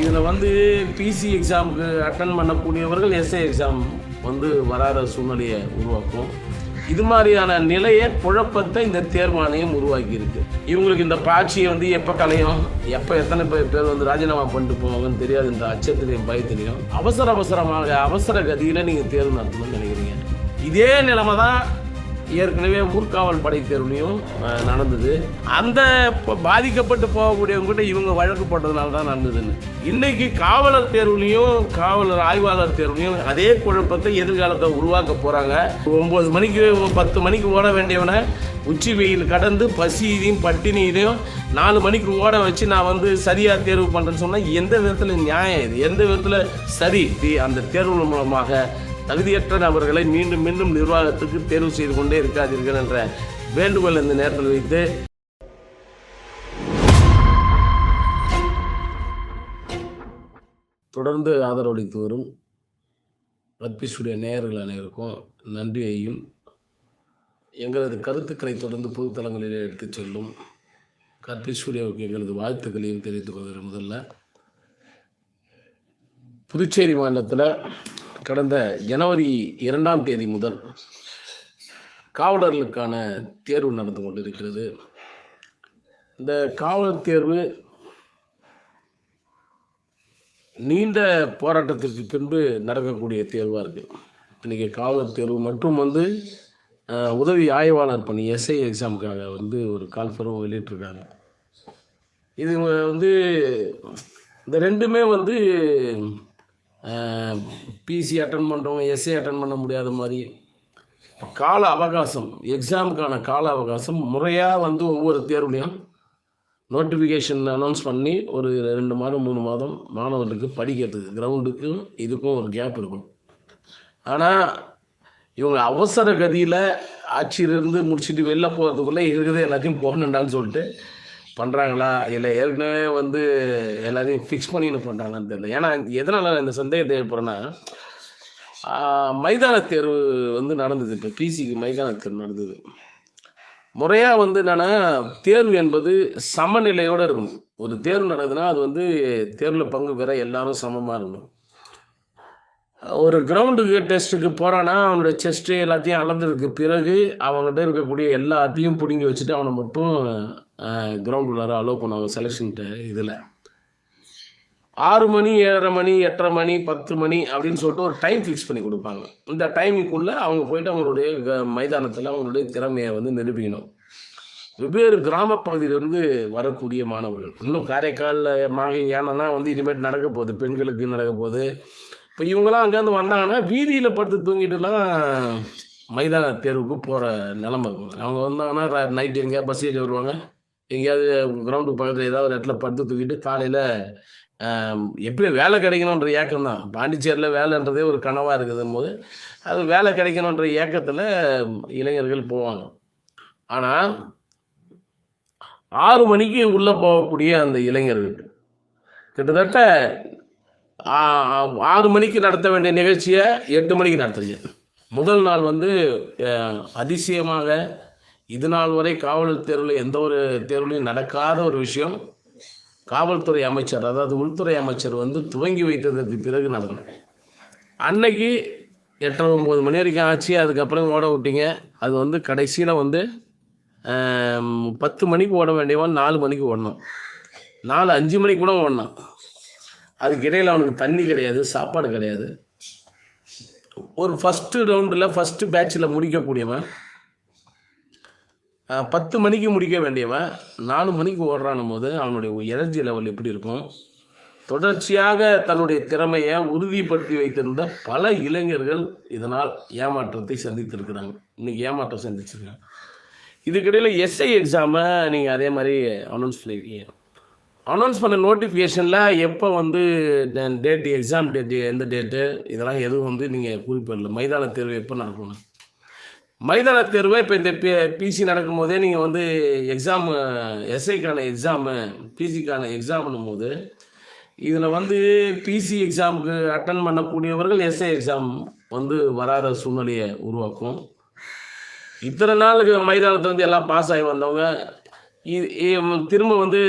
இதில் வந்து பிசி எக்ஸாமுக்கு அட்டன் பண்ணக்கூடியவர்கள் எஸ்ஐ எக்ஸாம் வந்து வராத சூழ்நிலையை உருவாக்கும். இது மாதிரியான நிலையை குழப்பத்தை இந்த தேர்வாணையம் உருவாக்கி இருக்கு இவங்களுக்கு இந்த பாட்சியை வந்து எப்போ கலையும் எப்போ எத்தனை பேர் பேர் வந்து ராஜினாமா பண்ணிட்டு போவாங்கன்னு தெரியாது இந்த அச்சத்திலையும் பயத்திலையும். அவசர அவசரமாக அவசர கதியில் நீங்கள் தேர்வு நடத்தணும்னு நினைக்கிறீங்க. இதே நிலைமை தான் ஏற்கனவே ஊர்காவல் படை தேர்வுலையும் நடந்தது. அந்த ப- பாதிக்கப்பட்டு போகக்கூடியவங்ககிட்ட இவங்க வழக்கு போட்டதுனால தான் நடந்ததுன்னு. இன்னைக்கு காவலர் தேர்வுலையும் காவலர் ஆய்வாளர் தேர்வுலையும் அதே குழப்பத்தை எதிர்காலத்தை உருவாக்க போகிறாங்க ஒம்பது மணிக்கு பத்து மணிக்கு ஓட வேண்டியவனை உச்சி வெயில் கடந்து பசியையும் பட்டினியிலையும் நாலு மணிக்கு ஓட வச்சு நான் வந்து சரியாக தேர்வு பண்ணுறேன்னு சொன்னால் எந்த விதத்தில் நியாயம் இது? எந்த விதத்தில் சரி? அந்த தேர்வு மூலமாக தகுதியற்ற நபர்களை மீண்டும் மீண்டும் நிர்வாகத்துக்கு தேர்வு செய்து கொண்டே இருக்காதீர்கள் என்ற வேண்டுகோள் இந்த நேரத்தில் வைத்து தொடர்ந்து ஆதரவளித்து வரும் ரத்பிஷுடைய நேயர்கள் அனைவருக்கும் நன்றியையும் எங்களது கருத்துக்களை தொடர்ந்து பொதுத்தளங்களில் எடுத்துச் செல்லும் கற்பீஸ்வரியாவுக்கு எங்களது வாழ்த்துக்களையும் தெரிவித்துக் கொள்கிறேன் முதல்ல. புதுச்சேரி மாநிலத்தில் கடந்த ஜனவரி இரண்டாம் தேதி முதல் காவலர்களுக்கான தேர்வு நடந்து கொண்டிருக்கிறது. இந்த காவலர் தேர்வு நீண்ட போராட்டத்திற்கு பின்பு நடக்கக்கூடிய தேர்வாக இருக்குது இன்றைக்கி காவலர் தேர்வு மற்றும் வந்து உதவி ஆய்வாளர் பணி எஸ்ஐ எக்ஸாமுக்காக வந்து ஒரு கால்ஃபரும் வெளியிட்டிருக்காங்க. இது வந்து இந்த ரெண்டுமே வந்து பிசி அட்டன் பண்ணுறவங்க எஸ்ஏ அட்டன் பண்ண முடியாத மாதிரி. கால அவகாசம் எக்ஸாமுக்கான கால அவகாசம் முறையாக வந்து ஒவ்வொரு தேர்வுலையும் நோட்டிஃபிகேஷன் அனௌன்ஸ் பண்ணி ஒரு ரெண்டு மாதம் மூணு மாதம் மாணவர்களுக்கு படிக்கிறதுக்கு கிரவுண்டுக்கும் இதுக்கும் ஒரு கேப் இருக்கும். ஆனால் இவங்க அவசர கதியில் ஆட்சியிலிருந்து முடிச்சுட்டு வெளில போகிறதுக்குள்ளே இருக்கிறது எல்லாத்தையும் போகணுண்டான்னு சொல்லிட்டு பண்ணுறாங்களா இல்லை ஏற்கனவே வந்து எல்லாத்தையும் ஃபிக்ஸ் பண்ணின்னு பண்ணுறாங்களான்னு தெரியல. ஏன்னா எதனால் இந்த சந்தேகத்தை ஏற்படுறேன்னா மைதான தேர்வு வந்து நடந்தது இப்போ. பிசிக்கு மைதான தேர்வு நடந்தது. முறையாக வந்து என்னென்னா தேர்வு என்பது சமநிலையோடு இருக்கணும் ஒரு தேர்வு நடக்குதுன்னா அது வந்து தேர்வில் பங்கு பெற எல்லாரும் சமமாக இருக்கணும். ஒரு கிரவுண்டுக்கு டெஸ்ட்டுக்கு போகிறான்னா அவனுடைய செஸ்ட்டு எல்லாத்தையும் அளந்ததுக்கு பிறகு அவங்ககிட்ட இருக்கக்கூடிய எல்லாத்தையும் பிடுங்கி வச்சுட்டு அவனை மட்டும் கிரவுண்டுக்குள்ளார அலோவ் பண்ணுவாங்க செலெக்ஷன்கிட்ட இதில். ஆறு மணி ஏழரை மணி எட்டரை மணி பத்து மணி அப்படின்னு சொல்லிட்டு ஒரு டைம் ஃபிக்ஸ் பண்ணி கொடுப்பாங்க. இந்த டைமுக்குள்ளே அவங்க போயிட்டு அவங்களுடைய க- மைதானத்தில் அவங்களுடைய திறமையை வந்து நிரூபிக்கணும். வெவ்வேறு கிராம பகுதியிலிருந்து வரக்கூடிய மாணவர்கள். இன்னும் காரைக்காலில் மாகை ஏன்னா வந்து இனிமேல் நடக்க போகுது. பெண்களுக்கு நடக்க போகுது. இப்போ இவங்களாம் அங்கேருந்து வந்தாங்கன்னா வீதியில் படுத்து தூங்கிட்டுலாம் மைதான தேர்வுக்கு போகிற நிலமை இருக்கும். அவங்க வந்தாங்கன்னா நைட்டு எங்கேயாவது பஸ் ஏறி வருவாங்க. எங்கேயாவது கிரவுண்டுக்கு பக்கத்தில் ஏதாவது ஒரு இடத்துல படுத்து தூக்கிட்டு காலையில் எப்படி வேலை கிடைக்கணுன்ற ஏக்கம் தான். பாண்டிச்சேரியில் வேலைன்றதே ஒரு கனவாக இருக்குது போது அது வேலை கிடைக்கணுன்ற ஏக்கத்தில் இளைஞர்கள் போவாங்க. ஆனால் ஆறு மணிக்கு உள்ளே போகக்கூடிய அந்த இளைஞர்கள் கிட்டத்தட்ட ஆறு மணிக்கு நடத்த வேண்டிய நிகழ்ச்சியை எட்டு மணிக்கு நடத்துச்சு முதல் நாள் வந்து அதிசயமாக இது நாள் வரை காவலர் தேர்வில் எந்த ஒரு தேர்வுலையும் நடக்காத ஒரு விஷயம். காவல்துறை அமைச்சர் அதாவது உள்துறை அமைச்சர் வந்து துவங்கி வைத்ததற்கு பிறகு நடக்கும் அன்னைக்கு எட்டரை ஒம்பது மணி வரைக்கும் ஆச்சு அதுக்கப்புறம் ஓட விட்டீங்க. அது வந்து கடைசியில் வந்து பத்து மணிக்கு ஓட வேண்டியவன் நாலு மணிக்கு ஓடணும். நாலு அஞ்சு மணிக்கு கூட ஓடணும். அதுக்கு இடையில் அவனுக்கு தண்ணி கிடையாது சாப்பாடு கிடையாது. ஒரு ஃபஸ்ட்டு ரவுண்டில் ஃபஸ்ட்டு பேட்சில் முடிக்கக்கூடியவன் பத்து மணிக்கு முடிக்க வேண்டியவன் நாலு மணிக்கு ஓடுறானும் போது அவனுடைய எனர்ஜி லெவல் எப்படி இருக்கும்? தொடர்ச்சியாக தன்னுடைய திறமையை உறுதிப்படுத்தி வைத்திருந்த பல இளைஞர்கள் இதனால் ஏமாற்றத்தை சந்தித்திருக்கிறாங்க. இன்றைக்கி ஏமாற்றம் சந்திச்சிருக்காங்க. இதுக்கிடையில் எஸ்ஐ எக்ஸாமை நீங்கள் அதே மாதிரி அனௌன்ஸ் பண்ணியிருக்கீங்க அனௌன்ஸ் பண்ண நோட்டிஃபிகேஷனில் எப்போ வந்து டேட்டு எக்ஸாம் டேட்டு எந்த டேட்டு இதெல்லாம் எதுவும் வந்து நீங்கள் குறிப்பிடல மைதான தேர்வு எப்போ நடக்கணும் மைதான தேர்வை இப்போ இந்த பி பிசி நடக்கும்போதே நீங்கள் வந்து எக்ஸாமு எஸ்ஐக்கான எக்ஸாமு பிசிக்கான எக்ஸாம்னும் போது இதில் வந்து பிசி எக்ஸாமுக்கு அட்டன் பண்ணக்கூடியவர்கள் எஸ்ஐ எக்ஸாம் வந்து வராத சூழ்நிலையை உருவாக்கும். இத்தனை நாளுக்கு மைதானத்தை வந்து எல்லாம் பாஸ் ஆகி வந்தவங்க திரும்ப வந்து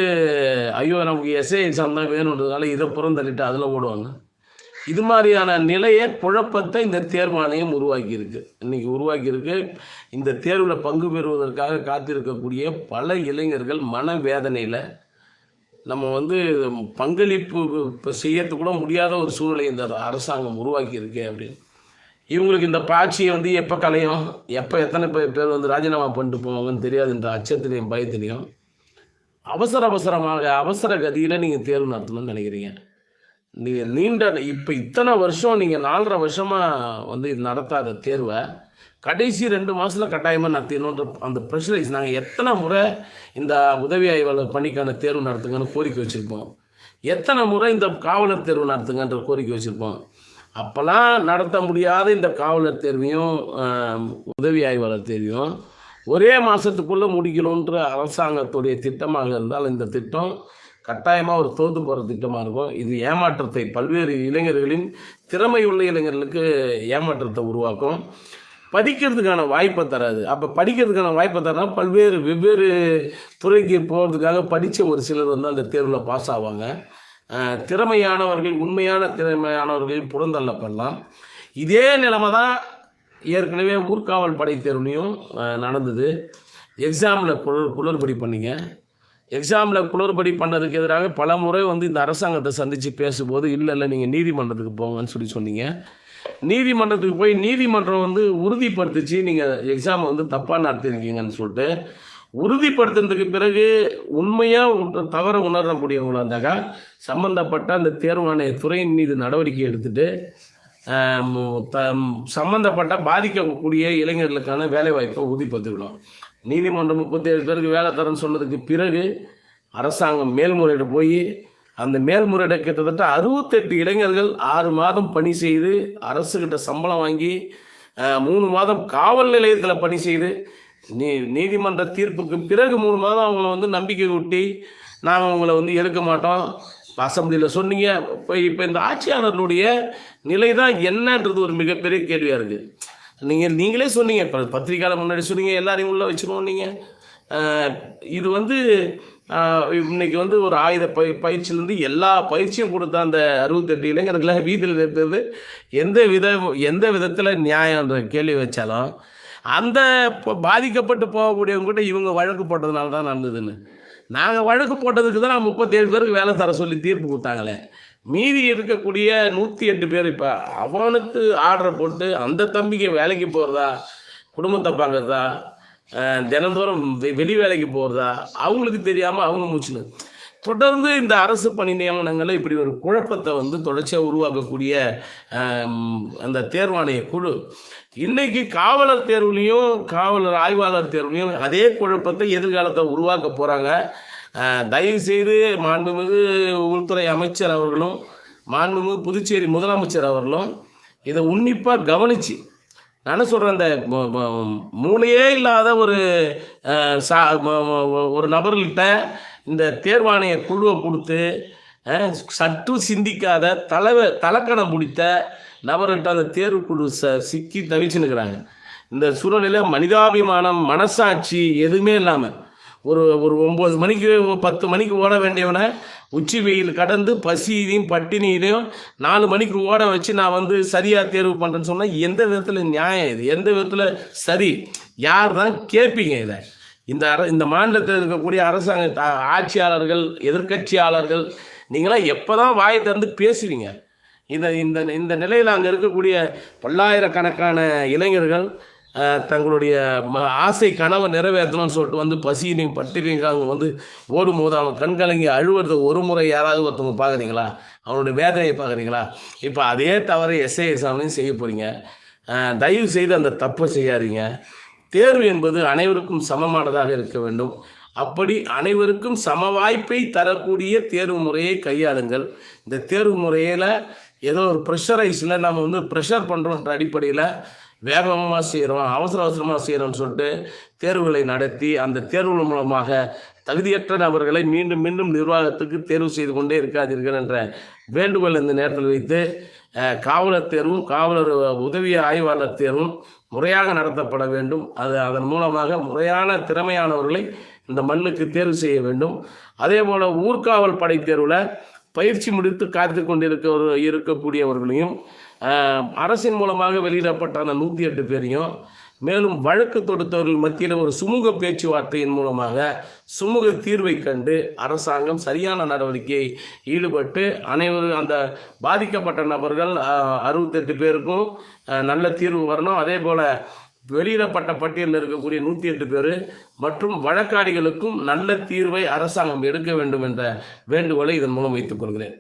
ஐயோ நமக்கு எஸ்ஏ எக்ஸாம் தான் வேணுன்றதுனால இதை புறந்தள்ளிட்டு அதில் ஓடுவாங்க. இது மாதிரியான நிலையை குழப்பத்தை இந்த தேர்வாணையம் உருவாக்கியிருக்கு. இன்றைக்கி உருவாக்கியிருக்கு. இந்த தேர்வில் பங்கு பெறுவதற்காக காத்திருக்கக்கூடிய பல இளைஞர்கள் மனவேதனையில் நம்ம வந்து பங்களிப்பு இப்போ செய்யறதுக்கு கூட முடியாத ஒரு சூழ்நிலை இந்த அரசாங்கம் உருவாக்கியிருக்கு அப்படின்னு. இவங்களுக்கு இந்த பாட்சியை வந்து எப்போ கலையும் எப்போ எத்தனை பேர் பேர் வந்து ராஜினாமா பண்ணிட்டு போவாங்கன்னு தெரியாதுன்ற அச்சத்திலையும் பயத்திலையும் அவசர அவசரமாக அவசர கதியில் நீங்கள் தேர்வு நடத்தணும்னு நினைக்கிறீங்க. நீங்கள் நீண்ட இப்போ இத்தனை வருஷம் நீங்கள் நாலரை வருஷமாக வந்து இது நடத்தாத தேர்வை கடைசி ரெண்டு மாதத்தில் கட்டாயமாக நடத்தணுன்ற அந்த ப்ரெஷரைஸ் நாங்கள் எத்தனை முறை இந்த உதவி ஆய்வாளர் பணிக்கான தேர்வு நடத்துங்கன்னு கோரிக்கை வச்சுருப்போம். எத்தனை முறை இந்த காவலர் தேர்வு நடத்துங்கன்ற கோரிக்கை வச்சுருப்போம். அப்போல்லாம் நடத்த முடியாத இந்த காவலர் தேர்வையும் உதவி ஆய்வாளர் தேர்வையும் ஒரே மாதத்துக்குள்ளே முடிக்கணுன்ற அரசாங்கத்துடைய திட்டமாக இருந்தால் இந்த திட்டம் கட்டாயமாக ஒரு தோத்து போகிற திட்டமாக இருக்கும். இது ஏமாற்றத்தை பல்வேறு இளைஞர்களின் திறமை உள்ள இளைஞர்களுக்கு ஏமாற்றத்தை உருவாக்கும். படிக்கிறதுக்கான வாய்ப்பை தராது. அப்போ படிக்கிறதுக்கான வாய்ப்பை தரனா பல்வேறு வெவ்வேறு துறைக்கு போகிறதுக்காக படித்த ஒரு சிலர் வந்து அந்த தேர்வில் பாஸ் ஆவாங்க. திறமையானவர்கள் உண்மையான திறமையானவர்கள் புறந்தள்ளப்படலாம். இதே நிலைமை தான் ஏற்கனவே ஊர்காவல் படை தேர்வுலையும் நடந்தது. எக்ஸாமில் குளறு குளறுபடி பண்ணிங்க. எக்ஸாமில் குளறுபடி பண்ணதுக்கு எதிராக பல முறை வந்து இந்த அரசாங்கத்தை சந்தித்து பேசும்போது இல்லை இல்லை நீங்கள் நீதிமன்றத்துக்கு போங்கன்னு சொல்லி சொன்னீங்க. நீதிமன்றத்துக்கு போய் நீதிமன்றம் வந்து உறுதிப்படுத்துச்சு. நீங்கள் எக்ஸாமை வந்து தப்பாக நடத்திருக்கீங்கன்னு சொல்லிட்டு உறுதிப்படுத்தினதுக்கு பிறகு உண்மையாக தவற உணரக்கூடியவங்களாக இருந்தாக்கா சம்மந்தப்பட்ட அந்த தேர்வாணைய துறையின் மீது நடவடிக்கை எடுத்துட்டு த- சம்மந்தப்பட்ட பாதிக்கக்கூடிய இளைஞர்களுக்கான வேலைவாய்ப்பை உறுதிப்படுத்திக்கணும். நீதிமன்றம் முப்பத்தேழு பேருக்கு வேலை தரேன்னு சொன்னதுக்கு பிறகு அரசாங்கம் மேல்முறையீடு போய் அந்த மேல்முறையீடு கிட்டத்தட்ட அறுபத்தெட்டு இளைஞர்கள் ஆறு மாதம் பணி செய்து அரசுக்கிட்ட சம்பளம் வாங்கி மூணு மாதம் காவல் நிலையத்தில் பணி செய்து நீ நீதிமன்ற தீர்ப்புக்கு பிறகு மூணு மாதம் அவங்கள வந்து நம்பிக்கை ஊட்டி நாங்கள் உங்களை வந்து எடுக்க மாட்டோம். அசம்பிளியில் சொன்னீங்க. இப்போ இப்போ இந்த ஆட்சியாளர்களுடைய நிலை தான் என்னன்றது ஒரு மிகப்பெரிய கேள்வியாக இருக்குது நீங்கள் நீங்களே சொன்னீங்க. இப்போ பத்திரிக்கையாளர் முன்னாடி சொன்னீங்க. எல்லாரையும் உள்ளே வச்சிருவோம் நீங்கள் இது வந்து இன்னைக்கு வந்து ஒரு ஆயுத பய பயிற்சியிலேருந்து எல்லா பயிற்சியும் கொடுத்த அந்த அறுபத்தெட்டு இளைஞர்களை வீதியில் இருக்கிறது எந்த வித எந்த விதத்தில் நியாயன்ற கேள்வி வச்சாலும் அந்த பாதிக்கப்பட்டு போகக்கூடியவங்க கூட இவங்க வழக்கு போட்டதுனால தான் நடந்ததுன்னு. நாங்கள் வழக்கு போட்டதுக்கு தான் நான் முப்பத்தேழு பேருக்கு வேலை தர சொல்லி தீர்ப்பு கொடுத்தாங்களே. மீதி இருக்கக்கூடிய நூற்றி எட்டு பேர் இப்போ அவனுக்கு ஆர்டர் போட்டு அந்த தம்பிக்கு வேலைக்கு போகிறதா குடும்பத்தை பார்க்குறதா தினந்தோறும் வெளி வேலைக்கு போகிறதா அவங்களுக்கு தெரியாமல் அவங்க மூச்சுன்னு தொடர்ந்து இந்த அரசு பணி நியமனங்களில் இப்படி ஒரு குழப்பத்தை வந்து தொடர்ச்சியாக உருவாக்கக்கூடிய அந்த தேர்வாணைய குழு. இன்றைக்கி காவலர் தேர்வுலையும் காவலர் ஆய்வாளர் தேர்வுலையும் அதே குழப்பத்தை எதிர்காலத்தை உருவாக்க போகிறாங்க தயவுசெய்து மாண்புமிகு உள்துறை அமைச்சர் அவர்களும் மாண்புமிகு புதுச்சேரி முதலமைச்சர் அவர்களும் இதை உன்னிப்பாக கவனித்து நான் சொல்கிறேன் அந்த மூளையே இல்லாத ஒரு சா ஒரு நபர்கிட்ட இந்த தேர்வாணைய குழுவை கொடுத்து சற்று சிந்திக்காத தலைவ தலக்கணம் பிடித்த நபர்கிட்ட அந்த தேர்வுக்குழு ச சிக்கி தவிச்சுன்னுக்கிறாங்க இந்த சூழ்நிலையில் மனிதாபிமானம் மனசாட்சி எதுவுமே இல்லாமல் ஒரு ஒரு ஒம்பது மணிக்கு பத்து மணிக்கு ஓட வேண்டியவனை உச்சி வெயில் கடந்து பசியிலையும் பட்டினியிலையும் நாலு மணிக்கு ஓட வச்சு நான் வந்து சரியாக தேர்வு பண்ணுறேன்னு சொன்னால் எந்த விதத்தில் நியாயம் இது? எந்த விதத்தில் சரி? யார் தான் கேட்பீங்க இதை? இந்த அர இந்த மாநிலத்தில் இருக்கக்கூடிய அரசாங்க த- ஆட்சியாளர்கள் எதிர்க்கட்சியாளர்கள் நீங்களாம் எப்போ தான் வாயை திறந்து பேசுவீங்க? இந்த இந்த இந்த நிலையில் அங்கே இருக்கக்கூடிய பல்லாயிரக்கணக்கான இளைஞர்கள் தங்களுடைய ம- ஆசை கனவை நிறைவேற்றணும்னு சொல்லிட்டு வந்து பசியிலையும் பட்டினியும் அவங்க வந்து ஓடும்போது அவன் கண்கலங்கி அழுவுறது ஒரு முறை யாராவது ஒருத்தவங்க பார்க்குறீங்களா? அவனுடைய வேதனையை பார்க்குறீங்களா? இப்போ அதே தவிர எஸ்ஐஎஸ் அவனையும் செய்ய போகிறீங்க தயவு செய்து அந்த தப்பை செய்யாதீங்க. தேர்வு என்பது அனைவருக்கும் சமமானதாக இருக்க வேண்டும். அப்படி அனைவருக்கும் சம வாய்ப்பை தரக்கூடிய தேர்வு முறையை கையாளுங்கள். இந்த தேர்வு முறையில் ஏதோ ஒரு ப்ரெஷரைஸில் நம்ம வந்து ப்ரெஷர் பண்ணுறோன்ற அடிப்படையில் வேகமாக செய்கிறோம் அவசர அவசரமாக செய்கிறோம்னு சொல்லிட்டு தேர்வுகளை நடத்தி அந்த தேர்வுகள் மூலமாக தகுதியற்ற நபர்களை மீண்டும் மீண்டும் நிர்வாகத்துக்கு தேர்வு செய்து கொண்டே இருக்காதீர்கள் என்ற வேண்டுகோள் இந்த நேரத்தில் வைத்து காவலர் தேர்வும் காவலர் உதவி ஆய்வாளர் தேர்வும் முறையாக நடத்தப்பட வேண்டும். அது அதன் மூலமாக முறையான திறமையானவர்களை இந்த மண்ணுக்கு தேர்வு செய்ய வேண்டும். அதே போல் ஊர்காவல் படை தேர்வில் பயிற்சி முடித்து காத்து கொண்டிருக்க இருக்கக்கூடியவர்களையும் அரசின் மூலமாக வெளியிடப்பட்ட அந்த நூற்றி எட்டு பேரையும் மேலும் வழக்கு தொடுத்தவர்கள் மத்தியில் ஒரு சுமூக பேச்சுவார்த்தையின் மூலமாக சுமூக தீர்வை கண்டு அரசாங்கம் சரியான நடவடிக்கையை ஈடுபட்டு அனைவரும் அந்த பாதிக்கப்பட்ட நபர்கள் அறுபத்தெட்டு பேருக்கும் நல்ல தீர்வு வரணும். அதே போல் வெளியிடப்பட்ட பட்டியலில் இருக்கக்கூடிய நூற்றி எட்டு பேர் மற்றும் வழக்காடிகளுக்கும் நல்ல தீர்வை அரசாங்கம் எடுக்க வேண்டும் என்ற வேண்டுகோளை இதன் மூலம் வைத்துக் கொள்கிறேன்.